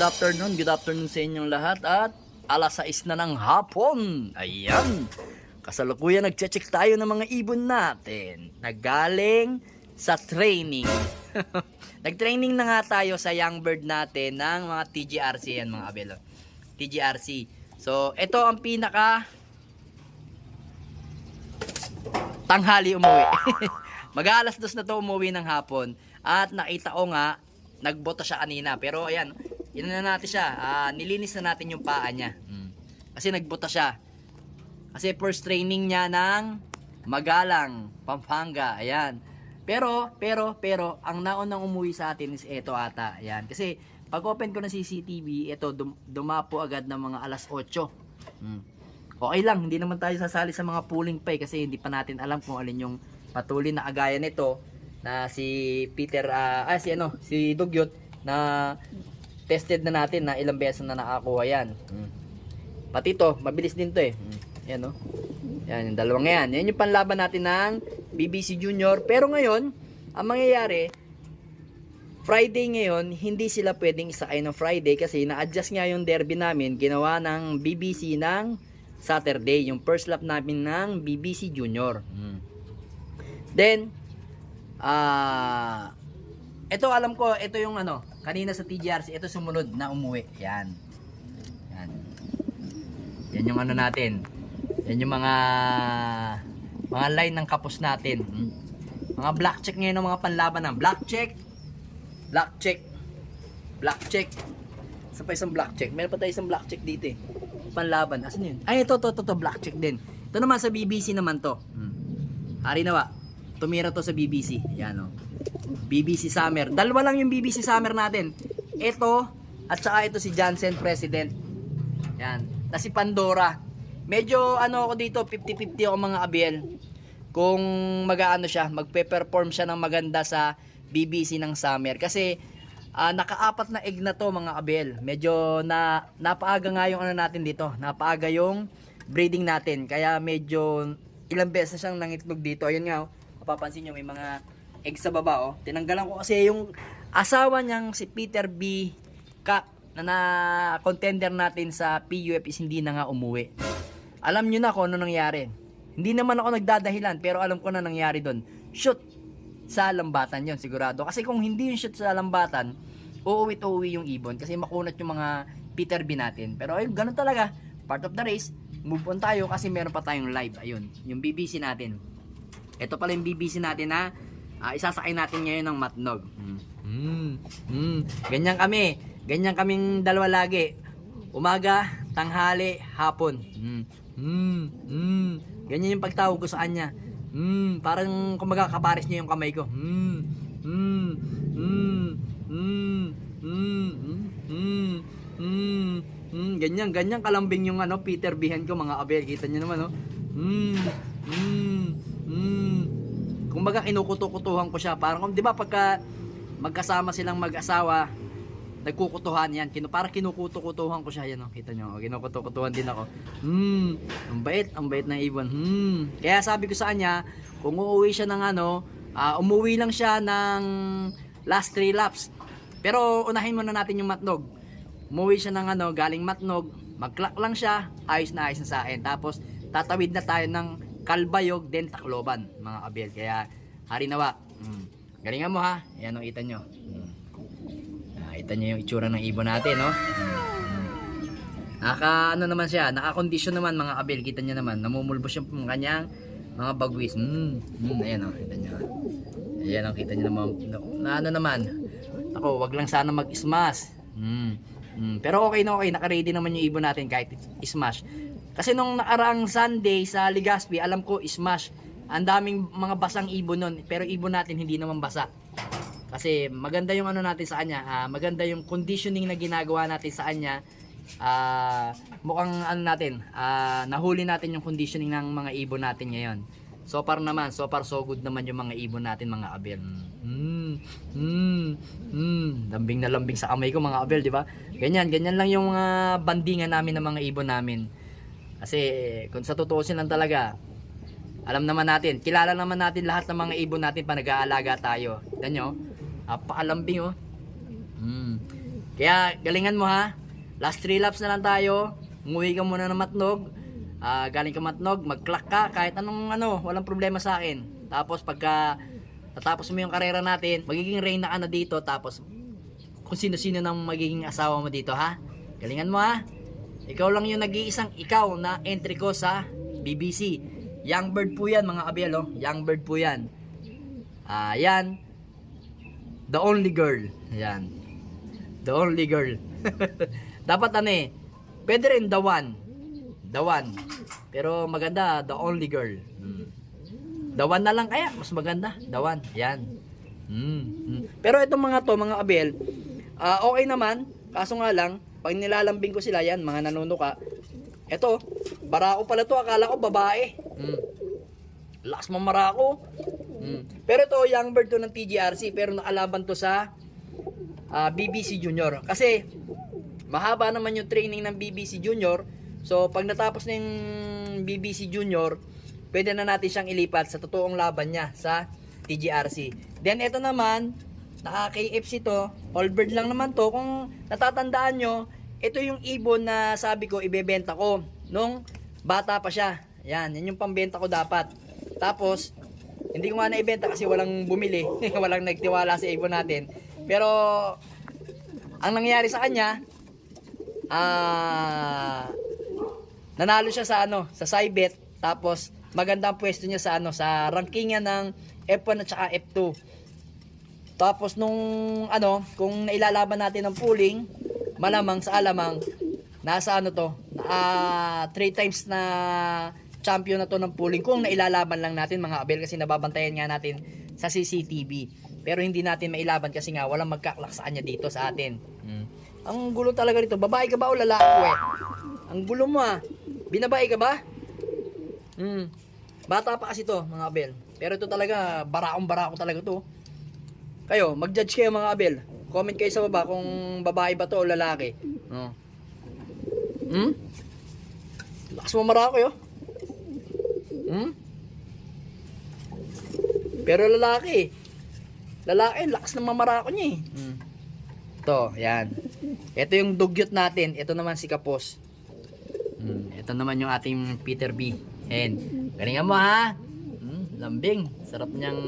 good afternoon, good afternoon sa inyong lahat at alas 6 na ng hapon. Ayan. Kasalukuyan nagche-check tayo ng mga ibon natin. Nagaling sa training. Nag-training na nga tayo sa young bird natin ng mga TGRC yan mga abelo. TGRC. So, ito ang pinaka tanghali umuwi. Mag-aalas dos na to umuwi ng hapon. At nakita ko nga, nagbota siya kanina. Pero ayan, yun na natin siya. Ah, nilinis na natin yung paa niya. Mm. Kasi nagbota siya. Kasi first training niya ng Magalang, Pampanga. Ayan. Pero, pero, pero, ang naunang umuwi sa atin is eto ata. Ayan. Kasi, pag open ko ng CCTV, ito, dum- dumapo agad ng mga alas 8. Mm. Okay lang, hindi naman tayo sasali sa mga pooling pa eh, kasi hindi pa natin alam kung alin yung patuloy na agaya nito na si Peter, ah, ah si ano, si Dugyot na tested na natin na ilang beses na nakakuha yan. Mm. Pati to, mabilis din to eh. Mm. Yan no. Yan, yung dalawang yan. Yan yung panlaban natin ng BBC Junior. Pero ngayon, ang mangyayari, Friday ngayon, hindi sila pwedeng isakay ng Friday kasi na-adjust nga yung derby namin, ginawa ng BBC ng Saturday, yung first lap namin ng BBC Junior. Mm. Then, ah, ito alam ko, ito yung ano, kanina sa TGRC, ito sumunod na umuwi. Yan. Yan. Yan yung ano natin. Yan yung mga mga line ng kapos natin. Mm. Mga black check ngayon ng mga panlaban ng black check, black check, black check. Isa pa isang black check. Meron pa tayo isang black check dito eh. Panlaban. Asan yun? Ay, ito, ito, ito, ito, black check din. Ito naman sa BBC naman to. Hmm. Hari nawa. Tumira to sa BBC. Yan o. BBC Summer. Dalawa lang yung BBC Summer natin. Ito, at saka ito si Johnson President. Yan. Na si Pandora. Medyo ano ako dito, 50-50 ako mga abel. Kung mag-ano siya, magpe-perform siya ng maganda sa BBC ng Summer. Kasi ah, nakaapat na egg na to mga abel. Medyo na napaaga nga yung ano natin dito. Napaaga yung breeding natin. Kaya medyo ilang beses na siyang nangitlog dito. Ayun nga, oh, mapapansin nyo may mga egg sa baba. Oh. Tinanggalan ko kasi yung asawa niyang si Peter B. Ka na, na contender natin sa PUF is hindi na nga umuwi. Alam nyo na kung ano nangyari. Hindi naman ako nagdadahilan pero alam ko na nangyari doon. Shoot sa lambatan yon sigurado. Kasi kung hindi yung shoot sa lambatan, uuwi to uuwi yung ibon kasi makunat yung mga Peter B natin. Pero ayun, ganun talaga. Part of the race, move on tayo kasi meron pa tayong live. Ayun, yung BBC natin. Ito pala yung BBC natin na ah, isasakay natin ngayon ng matnog. Mm. Mm. Mm. Ganyan kami. Ganyan kaming dalawa lagi. Umaga, tanghali, hapon. Mm. Mm. Mm. Ganyan yung pagtawag ko sa kanya. Mm. Parang kumaga kabaris niya yung kamay ko. Mm. Mm. Mm. Mm. Mm. Mm. Mm. Mm. Ganyan, ganyan kalambing yung ano, Peter Bihan ko mga abel. Kita niyo naman, no? Mm. Mm. Mm. Kumbaga kinukuto-kutuhan ko siya. Parang, di ba pagka magkasama silang mag-asawa, nagkukutuhan yan. Kinu para kinukuto-kutuhan ko siya. Yan, oh. kita nyo. Oh, kinukuto-kutuhan din ako. Hmm, ang bait, ang bait ng ibon. Hmm. Kaya sabi ko sa kanya, kung uuwi siya ng ano, ah, umuwi lang siya ng last 3 laps. Pero unahin muna natin yung matnog. Umuwi siya ng ano, galing matnog, mag-clock lang siya, ayos na ayos na sa akin. Tapos tatawid na tayo ng Kalbayog, then Tacloban, mga abel. Kaya, harinawa. Mm. Galingan mo ha. Ayan o, kita nyo. Mm. Nakita nyo yung itsura ng ibon natin, no? Mm. Naka, ano naman siya, naka-condition naman mga abel. Kita nyo naman, namumulbos yung kanyang mga bagwis. Mm. Mm. Ayan o, kita nyo. Ayan o, kita nyo naman. Na, ano naman, ako, wag lang sana mag-smash. Mm. Mm. Pero okay na okay, naka-ready naman yung ibon natin kahit smash. Kasi nung nakaraang Sunday sa Legazpi, alam ko smash. Ang daming mga basang ibon nun, pero ibon natin hindi naman basa. Kasi maganda yung ano natin sa kanya, ah, maganda yung conditioning na ginagawa natin sa kanya. Ah, mukhang ano natin, ah, nahuli natin yung conditioning ng mga ibon natin ngayon. So far naman, so far so good naman yung mga ibon natin mga abel. Mm, mm, mm, lambing na lambing sa kamay ko mga abel, di ba? Ganyan, ganyan lang yung mga bandingan namin ng mga ibon namin. Kasi kung sa tutuusin lang talaga, alam naman natin, kilala naman natin lahat ng mga ibon natin pa nag-aalaga tayo. Tignan nyo, napakalambing oh. Mm. Kaya galingan mo ha. Last 3 laps na lang tayo. Umuwi ka muna ng matnog. Ah, galing ka matnog, mag-clock ka kahit anong ano, walang problema sa akin. Tapos pagka natapos mo yung karera natin, magiging reyna ka na dito tapos kung sino-sino nang magiging asawa mo dito ha. Galingan mo ha. Ikaw lang yung nag-iisang ikaw na entry ko sa BBC. Young bird po yan mga kabel oh. Young bird po yan. Ah, yan. The only girl. Yan. The only girl. Dapat ano eh. Pwede rin the one. The one. Pero maganda, the only girl. Hmm. The one na lang kaya, mas maganda. The one. Yan. Hmm. hmm. Pero itong mga to, mga kabel, ah, okay naman. Kaso nga lang, pag nilalambing ko sila, yan, mga nanunuka. Ito, barako pala to. Akala ko babae. Hmm. Lakas mo marako. Hmm. Pero ito, young bird to ng TGRC. Pero nakalaban to sa ah, BBC Junior. Kasi, mahaba naman yung training ng BBC Junior. So, pag natapos na yung BBC Junior, pwede na natin siyang ilipat sa totoong laban niya sa TGRC. Then, ito naman, naka KFC to, all bird lang naman to. Kung natatandaan nyo, ito yung ibon na sabi ko, ibebenta ko nung bata pa siya. Yan, yan yung pambenta ko dapat. Tapos, hindi ko nga naibenta kasi walang bumili. walang nagtiwala sa ibon natin. Pero, ang nangyari sa kanya, ah, nanalo siya sa ano, sa Cybet. Tapos, maganda ang pwesto niya sa ano, sa rankingan ng F1 at saka F2. Tapos nung ano, kung nailalaban natin ng pooling, malamang sa alamang nasa ano to, ah three times na champion na to ng pooling kung nailalaban lang natin mga abel kasi nababantayan nga natin sa CCTV. Pero hindi natin mailaban kasi nga walang magkaklak sa kanya dito sa atin. Hmm. Ang gulo talaga dito. Babae ka ba o lalaki eh? Ang gulo mo ah. Binabae ka ba? Hmm. Bata pa kasi to mga abel. Pero ito talaga, baraong barako talaga to. Kayo, mag-judge kayo mga abel. Comment kayo sa baba kung babae ba to o lalaki. No. Hmm? Lakas mo marako yo. Hmm? Pero lalaki. Lalaki, lakas ng mamarako niya eh. Hmm. Ito, yan. Ito yung dugyot natin. Ito naman si Kapos. Hmm. Ito naman yung ating Peter B. And, galingan mo ha. Hmm, lambing. Sarap niyang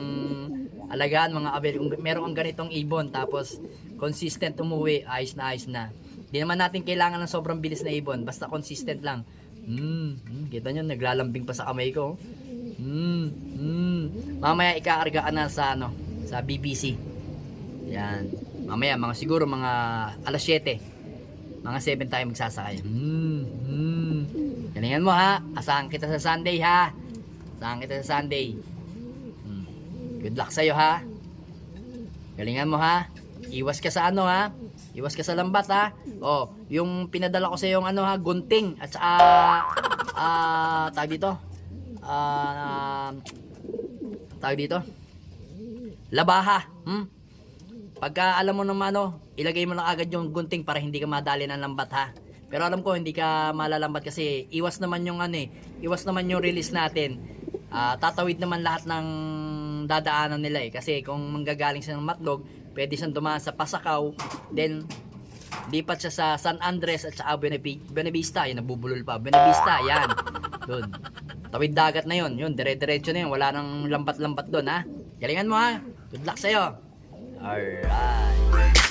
alagaan mga abel. Kung meron kang ganitong ibon, tapos consistent umuwi, ayos na ayos na. Hindi naman natin kailangan ng sobrang bilis na ibon. Basta consistent lang. Hmm, hmm, kita nyo, naglalambing pa sa kamay ko. Hmm, hmm. Mamaya ikakargaan na sa ano, sa BBC. Yan. Mamaya, mga siguro mga alas 7. Mga 7 tayo magsasakay. Hmm, hmm. Galingan mo ha. Asahan kita sa Sunday ha. Asahan kita sa Sunday. Good luck sa'yo ha. Galingan mo ha. Iwas ka sa ano ha. Iwas ka sa lambat ha. Oh, yung pinadala ko sa yung ano ha, gunting at saka ah tawag dito. Ah tawag dito. Labaha. Hmm? Pagka alam mo naman ano, ilagay mo lang agad yung gunting para hindi ka madali ng lambat ha. Pero alam ko hindi ka malalambat kasi iwas naman yung ano eh, iwas naman yung release natin. Ah, tatawid naman lahat ng dadaanan nila eh. Kasi kung manggagaling siya ng Matlog, pwede siyang dumaan sa Pasakaw, then lipat siya sa San Andres at saka Buenavi- Buenavista, yun nabubulol pa. Buenavista, yan. Doon. Tawid dagat na yun. Yun, dire-diretso na yun. Wala nang lambat-lambat doon ha. Galingan mo ha. Good luck sa'yo. Alright.